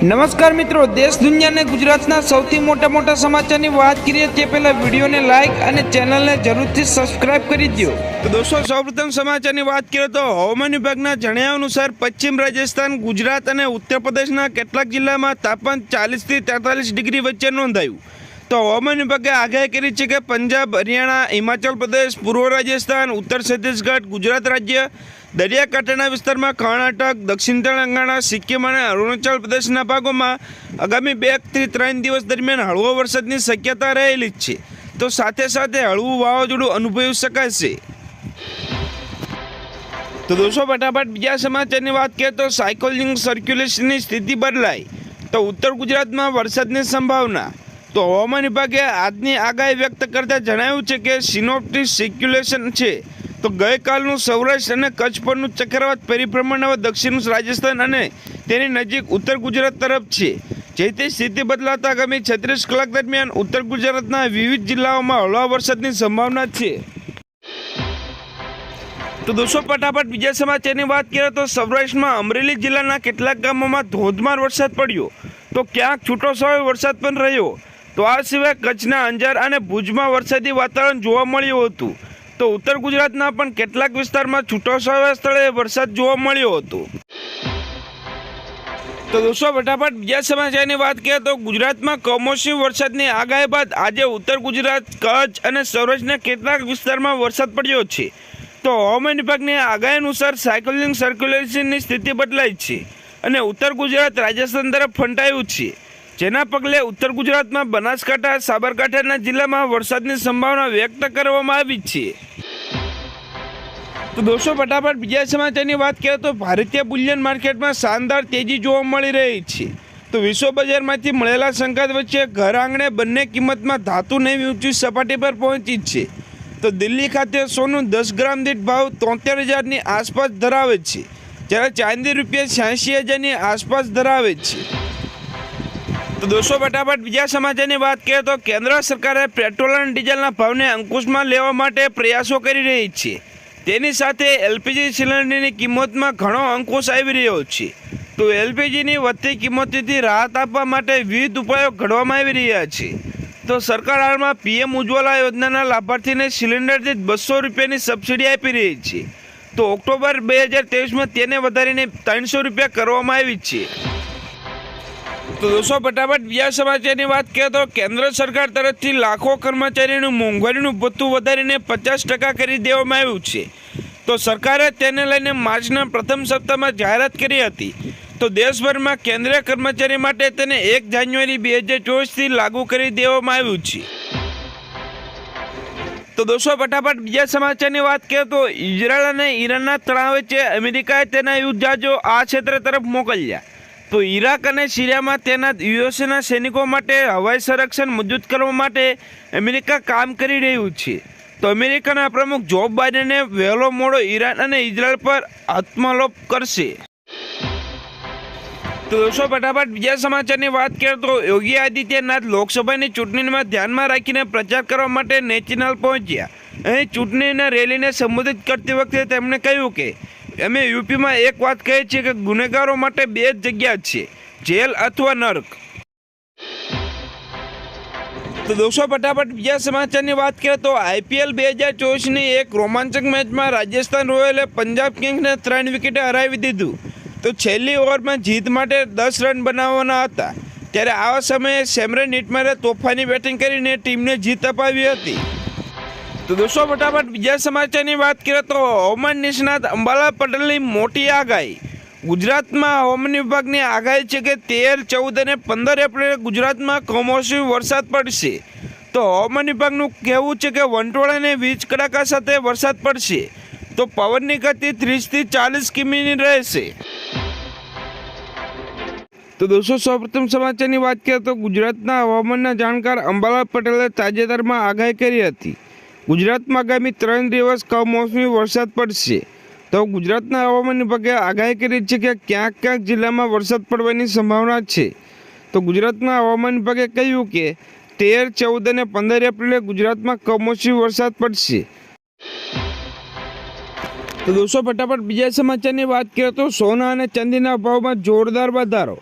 નમસ્કાર મિત્રો, દેશ દુનિયાને ગુજરાતના સૌથી મોટા મોટા સમાચારની વાત કરીએ તે પહેલા વિડીયોને લાઈક અને ચેનલને જરૂરથી સબસ્ક્રાઇબ કરી દો તો દોસ્તો, સૌપ્રથમ સમાચારની વાત કરીએ તો હવામાન વિભાગના જણાવ્યા અનુસાર પશ્ચિમ રાજસ્થાન, ગુજરાત અને ઉત્તર પ્રદેશના કેટલાક જિલ્લામાં તાપમાન ચાલીસથી તેતાલીસ ડિગ્રી વચ્ચે નોંધાયું. તો હવામાન વિભાગે આગાહી કરી છે કે પંજાબ, હરિયાણા, હિમાચલ પ્રદેશ, પૂર્વ રાજસ્થાન, ઉત્તર છત્તીસગઢ, ગુજરાત રાજ્ય દરિયાકાંઠાના વિસ્તારમાં કર્ણાટક, દક્ષિણ તેલંગાણા, સિક્કિમ અને અરુણાચલ પ્રદેશના ભાગોમાં આગામી બેથી ત્રણ દિવસ દરમિયાન હળવો વરસાદની શક્યતા રહેલી જ છે. તો સાથે સાથે હળવું વાવાઝોડું અનુભવી શકાશે તો દોસ્તો, ફટાફટ બીજા સમાચારની વાત કરીએ તો સાયકોલિંગ સર્ક્યુલેશનની સ્થિતિ બદલાઈ. તો ઉત્તર ગુજરાતમાં વરસાદની સંભાવના. તો હવામાન વિભાગે આજની આગાહી વ્યક્ત કરતા જણાવ્યું છે કે સિનોપ્ટિક સર્ક્યુલેશન છે. તો ગઈકાલનું સૌરાષ્ટ્ર અને કચ્છ પરનું ચક્રવાત પરિભ્રમણ હવે દક્ષિણનું રાજસ્થાન અને તેની નજીક ઉત્તર ગુજરાત તરફ છે. જેથી સ્થિતિ બદલાતા આગામી છત્રીસ કલાક દરમિયાન ઉત્તર ગુજરાતના વિવિધ જિલ્લાઓમાં હળવા વરસાદની સંભાવના છે. તો દોસ્તો, ફટાફટ બીજા સમાચારની વાત કરીએ તો સૌરાષ્ટ્રમાં અમરેલી જિલ્લાના કેટલાક ગામોમાં ધોધમાર વરસાદ પડ્યો. તો ક્યાંક છૂટો છવાયો વરસાદ પણ રહ્યો. તો આ સિવાય કચ્છના અંજાર અને ભુજમાં વરસાદી વાતાવરણ જોવા મળ્યું હતું. તો ઉત્તર ગુજરાતના પણ કેટલાક વિસ્તારમાં છૂટોછવાયા સ્થળે વરસાદ જોવા મળ્યો હતો. તો દોસ્તો, ફટાફટ બીજા સમાચારની વાત કરીએ તો ગુજરાતમાં કમોસમી વરસાદની આગાહી બાદ આજે ઉત્તર ગુજરાત, કચ્છ અને સૌરાષ્ટ્રના કેટલાક વિસ્તારમાં વરસાદ પડ્યો છે. તો હવામાન વિભાગની આગાહી અનુસાર સાયકલિંગ સર્ક્યુલેશનની સ્થિતિ બદલાઈ છે અને ઉત્તર ગુજરાત રાજસ્થાન તરફ ફંટાયું છે. જેના પગલે ઉત્તર ગુજરાતમાં બનાસકાંઠા, સાબરકાંઠાના જિલ્લામાં વરસાદની સંભાવના વ્યક્ત કરવામાં આવી છે. તો દોસ્તો, ફટાફટ બીજા સમાચારની વાત કરીએ તો ભારતીય બુલિયન માર્કેટમાં શાનદાર તેજી જોવા મળી રહી છે. તો વિશ્વ બજારમાંથી મળેલા સંઘાત વચ્ચે ઘર આંગણે બંને કિંમતમાં ધાતુ નવી ઊંચી સપાટી પર પહોંચી છે. તો દિલ્હી ખાતે સોનું દસ ગ્રામ દીઠ ભાવ તોતેર હજારની આસપાસ ધરાવે છે. જ્યારે ચાંદી રૂપિયા છ્યાસી હજારની આસપાસ ધરાવે છે. તો દોસ્તો, ફટાફટ બીજા સમાચારની વાત કરીએ તો કેન્દ્ર સરકારે પેટ્રોલ અને ડીઝલના ભાવને અંકુશમાં લેવા માટે પ્રયાસો કરી રહી છે. તેની સાથે એલપીજી સિલિન્ડરની કિંમતમાં ઘણો અંકુશ આવી રહ્યો છે. તો એલપીજીની વધતી કિંમતથી રાહત આપવા માટે વિવિધ ઉપાયો ઘડવામાં આવી રહ્યા છે. તો સરકાર હાલમાં પીએમ ઉજ્જવલા યોજનાના લાભાર્થીને સિલિન્ડરથી બસો રૂપિયાની સબસિડી આપી રહી છે. તો ઓક્ટોબર બે હજાર તેવીસમાં તેને વધારીને ત્રણસો રૂપિયા કરવામાં આવી છે. તો દોસ્તો, ફટાફટ બીજા સમાચારની વાત કરીએ તો કેન્દ્ર સરકાર તરફથી લાખો કર્મચારીનું મોંઘવારીનું ભથ્થું વધારીને પચાસ ટકા કરી દેવામાં આવ્યું છે. તો સરકારે તેને લઈને માર્ચના પ્રથમ સપ્તાહમાં જાહેરાત કરી હતી. તો દેશભરમાં કેન્દ્રીય કર્મચારી માટે તેને એક જાન્યુઆરી બે હજાર ચોવીસથી લાગુ કરી દેવામાં આવ્યું છે. તો દોસ્તો, ફટાફટ બીજા સમાચારની વાત કરીએ તો ઇઝરાયલ અને ઈરાનના તણાવ વચ્ચે અમેરિકાએ તેના યુદ્ધ જહાજો આ ક્ષેત્ર તરફ મોકલ્યા. તો ઈરાક અને સિરિયામાં તેના યુએસના સૈનિકો માટે હવાઈ સંરક્ષણ મજબૂત કરવા માટે અમેરિકા કામ કરી રહ્યું છે. તો અમેરિકાના પ્રમુખ જો બાઇડને વહેલો મોડો ઈરાન અને ઇઝરાયલ પર આત્માલોપ કરશે. તો દોસ્તો, ફટાફટ બીજા સમાચારની વાત કરીએ તો યોગી આદિત્યનાથ લોકસભાની ચૂંટણીમાં ધ્યાનમાં રાખીને પ્રચાર કરવા માટે નેચરલ પહોંચ્યા. અહીં ચૂંટણીના રેલીને સંબોધિત કરતી વખતે તેમણે કહ્યું કે અમે યુપીમાં એક વાત કહે છે કે ગુનેગારો માટે બે જ જગ્યા છે, જેલ અથવા નર્ક. તો દોસ્તો, ફટાફટ બીજા સમાચારની વાત કરીએ તો આઈપીએલ બે હજાર ચોવીસની એક રોમાંચક મેચમાં રાજસ્થાન રોયલે પંજાબ કિંગ્સને ત્રણ વિકેટે હરાવી દીધું. તો છેલ્લી ઓવરમાં જીત માટે દસ રન બનાવવાના હતા. ત્યારે આવા સમયે સેમરન હિટમારે તોફાની બેટિંગ કરીને ટીમને જીત અપાવી હતી. તો દોસ્તો, ફટાફટ બીજા સમાચારની વાત કરીએ તો હવામાન નિષ્ણાત અંબાલા પટેલની મોટી આગાહી. ગુજરાતમાં હવામાન વિભાગની આગાહી છે કે તેર, ચૌદ અને પંદર એપ્રિલે ગુજરાતમાં કમોસમી વરસાદ પડશે. તો હવામાન વિભાગનું કહેવું છે કે વંટોળ અને વીજ કડાકા સાથે વરસાદ પડશે. તો પવનની ગતિ ત્રીસથી ચાલીસ કિમીની રહેશે. તો દોસ્તો, સૌપ્રથમ સમાચારની વાત કરીએ તો ગુજરાતના હવામાનના જાણકાર અંબાલાલ પટેલે તાજેતરમાં આગાહી કરી હતી. ગુજરાતમાં આગામી ત્રણ દિવસ કમોસમી વરસાદ પડશે. તો ગુજરાતના હવામાન વિભાગે આગાહી કરી છે કે ક્યાંક ક્યાંક જિલ્લામાં વરસાદ પડવાની સંભાવના છે. તો ગુજરાતના હવામાન વિભાગે કહ્યું કે તેર, ચૌદ અને પંદર એપ્રિલે ગુજરાતમાં કમોસમી વરસાદ પડશે. તો દોસ્તો, ફટાફટ બીજા સમાચારની વાત કરીએ તો સોના અને ચાંદીના ભાવમાં જોરદાર વધારો.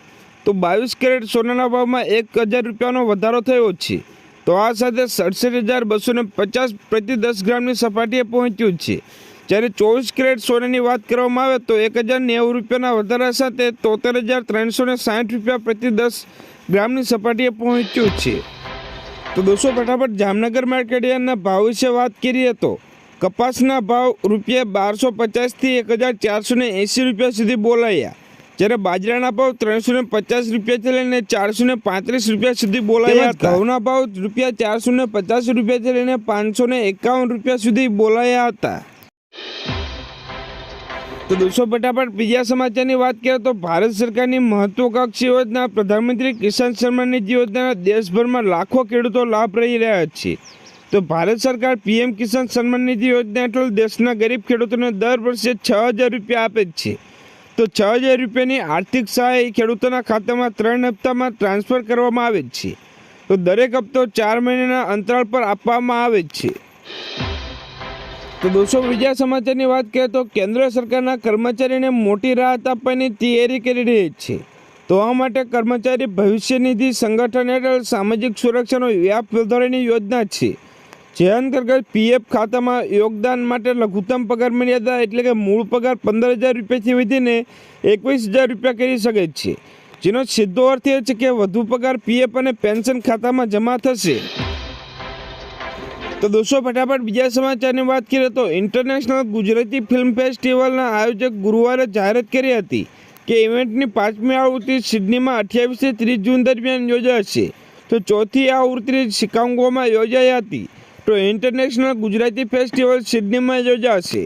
તો બાવીસ કેરેટ સોનાના ભાવમાં એક હજાર રૂપિયાનો વધારો થયો છે. તો આ સાથે સડસઠ હજાર બસો પચાસ પ્રતિ દસ ગ્રામની સપાટીએ પહોંચ્યું છે. જ્યારે ચોવીસ કેરેટ સોનાની વાત કરવામાં આવે તો એક હજાર નેવું રૂપિયાના વધારા સાથે તોતેર હજાર ત્રણસો ને સાઠ રૂપિયા પ્રતિ દસ ગ્રામની સપાટીએ પહોંચ્યું છે. તો દોસ્તો, ફટાફટ જામનગર માર્કેટ ભાવ વિશે વાત કરીએ તો કપાસના ભાવ રૂપિયા બારસો પચાસથી એક હજાર ચારસો ને એંસી રૂપિયા સુધી બોલાયા. જ્યારે બાજરાના ભાવ ત્રણસો ને પચાસ રૂપિયાથી લઈને ચારસો ને પાંત્રીસ રૂપિયા સુધી બોલાયા હતા ઘઉંના ભાવ રૂપિયા ચારસો ને પચાસ રૂપિયાથી લઈને પાંચસો ને એકાવન રૂપિયા સુધી બોલાયા હતા. તો દોસ્તો ફટાફટ બીજા સમાચારની વાત કરીએ તો ભારત સરકારની મહત્વકાંક્ષી યોજના પ્રધાનમંત્રી કિસાન સન્માન નિધિ યોજનાના દેશભરમાં લાખો ખેડૂતો લાભ રહી રહ્યા છે. તો ભારત સરકાર પીએમ કિસાન સન્માન નિધિ યોજના હેઠળ દેશના ગરીબ ખેડૂતોને દર વર્ષે છ હજાર રૂપિયા આપે જ છે. તો છ હજાર રૂપિયાની આર્થિક સહાય ખેડૂતોના ખાતામાં ત્રણ હપ્તામાં ટ્રાન્સફર કરવામાં આવે છે. તો દરેક હપ્તો ચાર મહિનાના અંતરાળ પર આપવામાં આવે છે. તો દોસ્તો, બીજા સમાચારની વાત કરીએ તો કેન્દ્ર સરકારના કર્મચારીને મોટી રાહત આપવાની તૈયારી કરી રહી છે. તો આ માટે કર્મચારી ભવિષ્ય નિધિ સંગઠન હેઠળ સામાજિક સુરક્ષાનો વ્યાપ વધારવાની યોજના છે. જે અંતર્ગત પીએફ ખાતામાં યોગદાન માટે લઘુત્તમ પગાર મર્યાદા એટલે કે મૂળ પગાર પંદર હજાર રૂપિયાથી વધીને એકવીસ હજાર રૂપિયા કરી શકે છે. જેનો સીધો અર્થ એ છે કે વધુ પગાર પીએફ અને પેન્શન ખાતામાં જમા થશે. તો દોસ્તો, ફટાફટ બીજા સમાચારની વાત કરીએ તો ઇન્ટરનેશનલ ગુજરાતી ફિલ્મ ફેસ્ટિવલના આયોજક ગુરુવારે જાહેરાત કરી હતી કે ઇવેન્ટની પાંચમી આવૃત્તિ સિડનીમાં અઠ્યાવીસથી ત્રીસ જૂન દરમિયાન યોજાશે. તો ચોથી આવૃત્તિ શિકાગોમાં યોજાઈ હતી. તો ઇન્ટરનેશનલ ગુજરાતી ફેસ્ટિવલ સિડનીમાં યોજાશે.